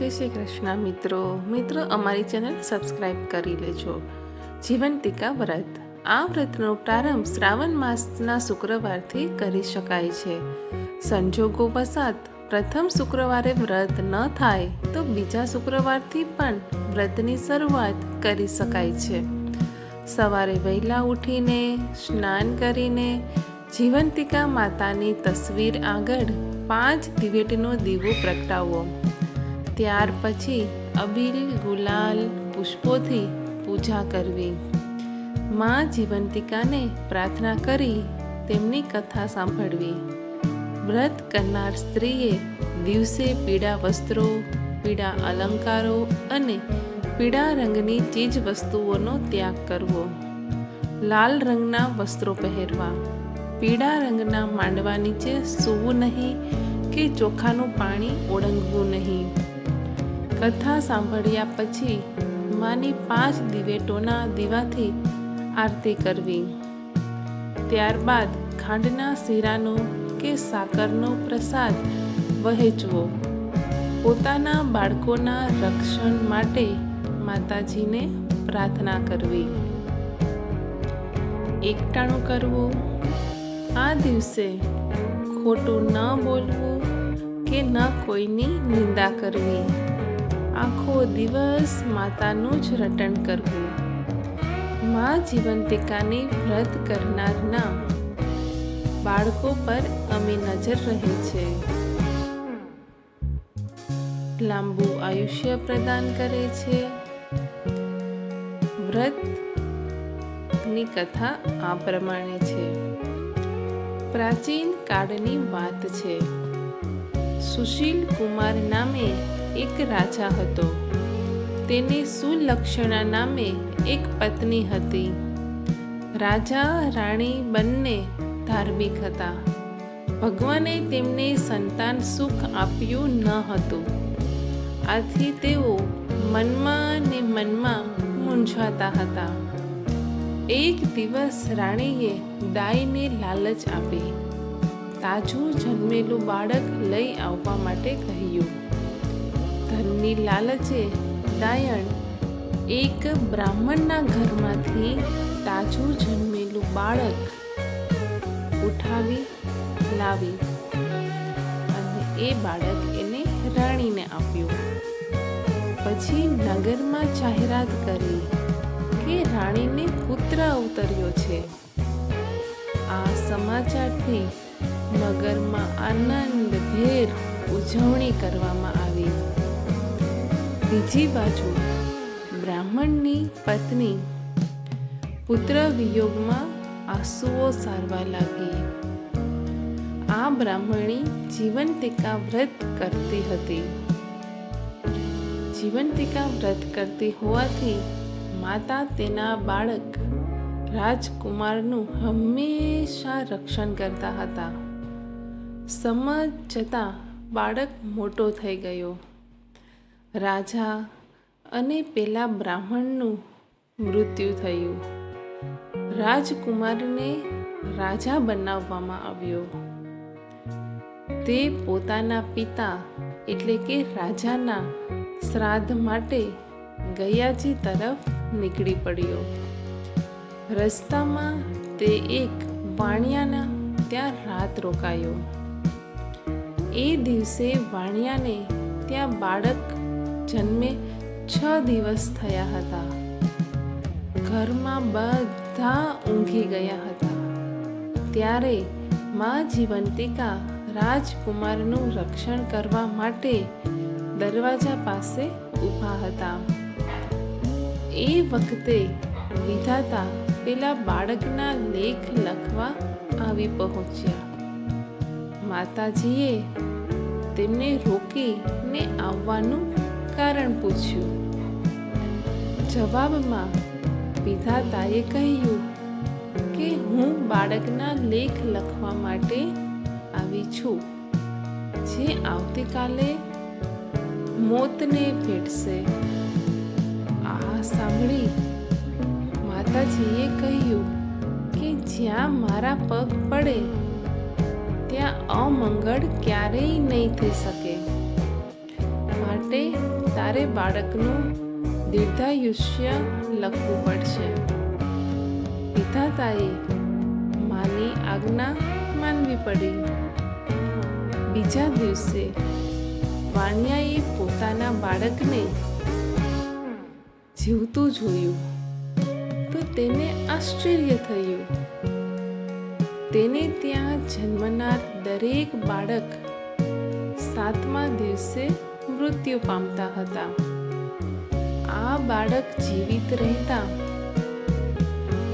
જય શ્રી કૃષ્ણ મિત્રો. મિત્રો, અમારી ચેનલ સબસ્ક્રાઈબ કરી લેજો. જીવંતિકા વ્રત. આ વ્રતનો પ્રારંભ શ્રાવણ માસના શુક્રવારથી કરી શકાય છે. સંજોગો વસાત, પ્રથમ શુક્રવારે વ્રત ન થાય તો બીજા શુક્રવારથી પણ વ્રતની શરૂઆત કરી શકાય છે. સવારે વહેલા ઉઠીને, સ્નાન કરીને જીવંતિકા માતાની તસવીર આગળ પાંચ દિવેટનો દીવો પ્રગટાવો. ત્યાર પછી અબીલ ગુલાલ પુષ્પોથી પૂજા કરવી. માં જીવંતિકાને પ્રાર્થના કરી તેમની કથા સાંભળવી. વ્રત કરનાર સ્ત્રીએ દિવસે પીળા વસ્ત્રો, પીળા અલંકારો અને પીળા રંગની ચીજ વસ્તુઓનો ત્યાગ કરવો. લાલ રંગના વસ્ત્રો પહેરવા. પીળા રંગના માંડવા નીચે સૂવું નહીં કે ચોખાનું પાણી ઓળંગવું નહીં. કથા સાંભળ્યા પછી માની પાંચ દિવેટોના દીવાથી આરતી કરવી. ત્યારબાદ ખાંડના શીરાનો કે સાકરનો પ્રસાદ વહેંચવો. પોતાના બાળકોના રક્ષણ માટે માતાજીને પ્રાર્થના કરવી. એકટાણું કરવું. આ દિવસે ખોટું ન બોલવું કે ન કોઈની નિંદા કરવી. આખો દિવસ માતાનું જ રટણ કરવું. મા જીવંતિકાની વ્રત કરનારના બાળકો પર અમે નજર રહે છે. લાંબુ આયુષ્ય પ્રદાન કરે છે. વ્રતની કથા આ પ્રમાણે છે. પ્રાચીન કાળની વાત છે. સુશીલ કુમાર નામે એક રાજા હતો. તેને સુલક્ષણા નામે એક પત્ની હતી. રાજા, રાણી બંને ધાર્મિક હતા. ભગવાને તેમને સંતાન સુખ આપ્યું ન હતું. આથી તેઓ મનમાં ને મનમાં મૂંઝાતા હતા. એક દિવસ રાણીએ દાઈને લાલચ આપી. તાજું જન્મેલું બાળક લઈ આવવા માટે કહ્યું ધનની લાલચે દાયણ એક બ્રાહ્મણના ઘરમાંથી તાજું જન્મેલું બાળક ઉઠાવી લાવી અને એ બાળક એને રાણીને આપ્યું. પછી નગરમાં જાહેરાત કરી કે રાણીને પુત્ર અવતર્યો છે. આ સમાચારથી નગરમાં આનંદભેર ઉજવણી કરવામાં આવી. બીજી બાજુ બ્રાહ્મણની પત્ની પુત્ર વિયોગમાં આંસુઓ સારવા લાગી. આ બ્રાહ્મણી જીવંતિકા વ્રત કરતી હતી. જીવંતિકા વ્રત કરતી હોવાથી માતા તેના બાળક રાજકુમારનું હંમેશા રક્ષણ કરતા હતા. સમજ જતાં બાળક મોટો થઈ ગયો. રાજા અને પેલા બ્રાહ્મણનું મૃત્યુ થયું. રાજકુમારને રાજા બનાવવામાં આવ્યો. તે પોતાના પિતા એટલે કે રાજાના શ્રાદ્ધ માટે ગયાજી તરફ નીકળી પડ્યો. રસ્તામાં તે એક વાણિયાના ત્યાં રાત રોકાયો. એ દિવસે વાણિયાને ત્યાં બાળક જન્મે છ દિવસ થયા હતા. ઘરમાં બધા ઊંઘી ગયા હતા. ત્યારે મા જીવંતિકા રાજકુમારનું રક્ષણ કરવા માટે દરવાજા પાસે ઊભા હતા. એ વખતે વિધાતા પેલા બાળકના લેખ લખવા આવી પહોંચ્યા. માતાજીએ તેમને રોકીને આવવાનું કારણ પૂછ્યું. જવાબમાં વિધાતાએ કહ્યું કે હું બાળકના લેખ લખવા માટે આવી છું, જે આવતીકાલે મોતને ભેટશે. આ સાંભળી માતાજીએ કહ્યું કે જ્યાં મારા પગ પડે, ત્યાં અમંગળ ક્યારેય નહીં થઈ શકે. માટે તારે બાળકનું દીર્ઘાયુષ્ય લખવું પડશે. વિધાતાએ માની આજ્ઞા માનવી પડી. બીજા દિવસે વાણિયાએ પોતાના બાળકને જીવતું જોયું તો તેને આશ્ચર્ય થયું. તેને ત્યાં જન્મનાર દરેક બાળક સાતમા દિવસે મૃત્યુ પામતા હતા. આ બાળક જીવિત રહેતા.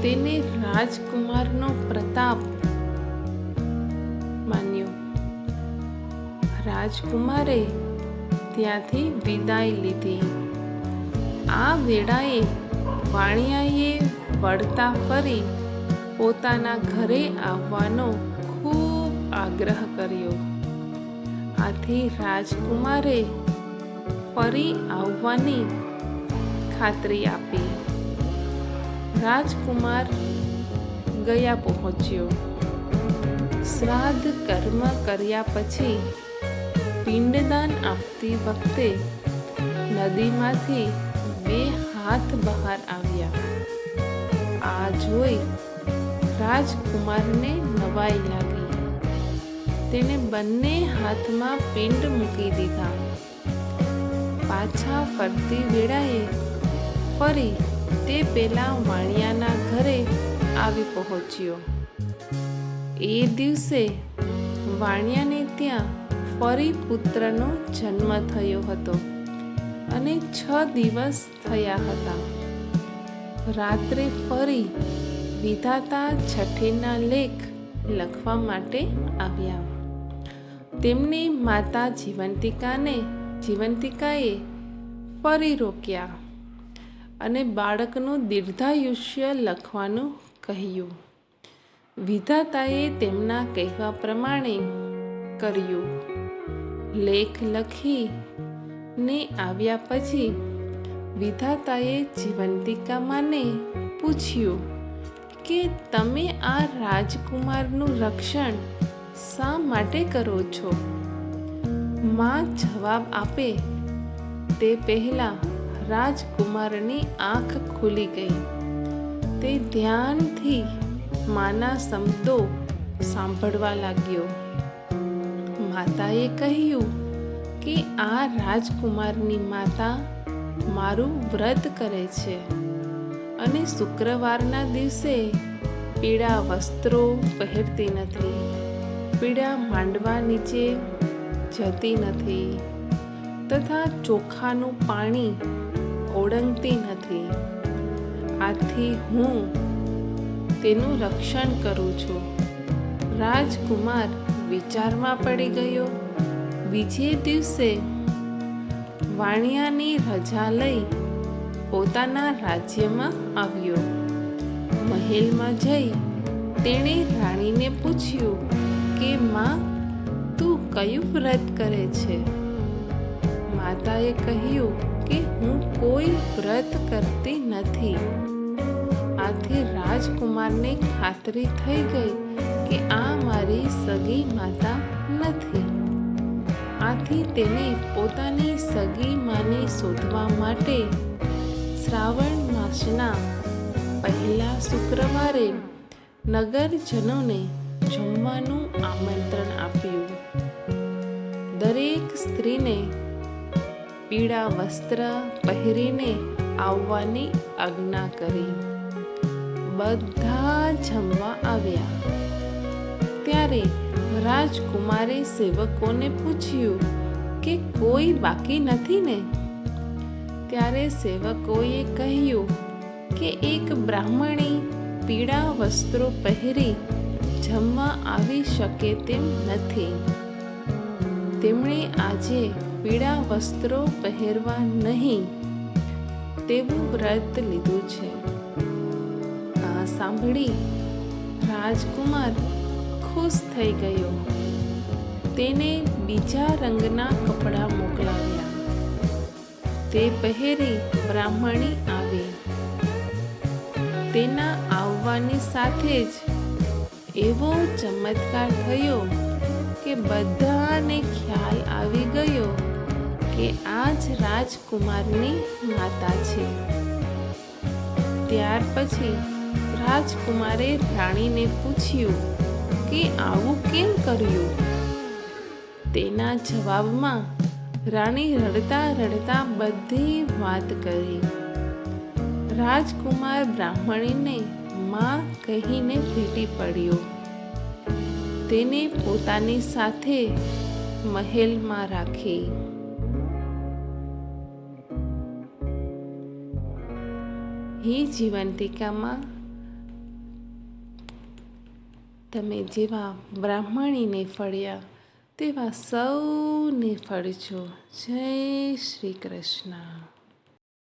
તેને રાજકુમારનો પ્રતાપ માન્યો. રાજકુમારે ત્યાંથી વિદાય લીધી. આ વેળાએ વાણિયાએ વળતા ફરી પોતાના ઘરે આવવાનો ખૂબ આગ્રહ કર્યો. આથી રાજકુમારે ફરી આવવાની ખાતરી આપી. રાજકુમાર ગયા પહોંચ્યો. શ્રાદ્ધ કર્મ કર્યા પછી પિંડદાન આપતી વખતે નદીમાંથી બે હાથ બહાર આવ્યા. આ જોઈ રાજકુમારને નવાઈ લાગી. તેને બંને હાથમાં પિંડ મૂકી દીધા. પાછા ફરતી વેળાએ ફરી તે પેલા વાણિયાના ઘરે આવી પહોંચ્યો. એ દિવસે વાણિયાને ત્યાં ફરી પુત્રનો જન્મ થયો હતો અને છ દિવસ થયા હતા. રાત્રે ફરી વિધાતા છઠ્ઠીના લેખ લખવા માટે આવ્યા. તેમની માતા જીવંતિકાને જીવંતિકાએ ફરી રોક્યા અને બાળકનું દીર્ઘાયુષ્ય લખવાનું કહ્યું. વિધાતાએ તેમના કહેવા પ્રમાણે કર્યું. લેખ લખી ને આવ્યા પછી વિધાતાએ જીવંતિકામાને પૂછ્યું કે તમે આ રાજકુમારનું રક્ષણ શા માટે કરો છો? માં જવાબ આપે. તે પહેલાં રાજકુમારની આંખ ખુલી ગઈ. તે ધ્યાનથી માના શબ્દો સાંભળવા લાગ્યો. માતાએ કહ્યું કે આ રાજકુમારની માતા મારું વ્રત કરે છે અને શુક્રવારના દિવસે પીળા વસ્ત્રો પહેરતી નથી. પીળા માંડવા નીચે જતી નથી તથા ચોખાનું પાણી ઓળંગતી નથી. આથી હું તેનું રક્ષણ કરું છું. રાજકુમાર વિચારમાં પડી ગયો. બીજે દિવસે વાણિયાની રજા લઈ પોતાના રાજ્યમાં આવ્યો. મહેલમાં જઈ તેણે રાણીને પૂછ્યું કે, માં કયું વ્રત કરે છે? માતાએ કહ્યું કે હું કોઈ વ્રત કરતી નથી. આથી રાજકુમારને ખાતરી થઈ ગઈ કે આ મારી સગી માતા નથી. આથી તેને પોતાની સગી માને શોધવા માટે શ્રાવણ માસના પહેલા શુક્રવારે નગરજનોને જમવાનું આમંત્રણ આપ્યું. દરેક સ્ત્રીને પીળા વસ્ત્ર પહેરીને આવવાની આજ્ઞા કરી. બધા જમવા આવ્યા. ત્યારે રાજકુમારે સેવકોને પૂછ્યું કે કોઈ બાકી નથી ને? ત્યારે સેવકોએ કહ્યું કે એક બ્રાહ્મણી પીળા વસ્ત્રો પહેરી જમવા આવી શકે તેમ નથી. તેમણે આજે પીળા વસ્ત્રો પહેરવા નહીં તેવું વ્રત લીધું છે. આ સાંભળી રાજકુમાર ખુશ થઈ ગયો. તેને બીજા રંગના કપડાં મોકલાવ્યા. તે પહેરી બ્રાહ્મણી આવી. તેના આવવાની સાથે જ એવો ચમત્કાર થયો કે બધાને ખ્યાલ આવી ગયો કે આ જ રાજકુમારની માતા છે. ત્યાર પછી રાજકુમારે રાણીને પૂછ્યું કે આવું કેમ કર્યું? તેના જવાબમાં રાણી રડતા રડતા બધી વાત કરી. રાજકુમાર બ્રાહ્મણીને માં કહીને ભેટી પડ્યો. તેને પોતાની સાથે મહેલમાં રાખી. હી જીવંતિકામાં તમે જેવા બ્રાહ્મણીને ફળ્યા, તેવા સૌને ફળજો. જય શ્રી કૃષ્ણ.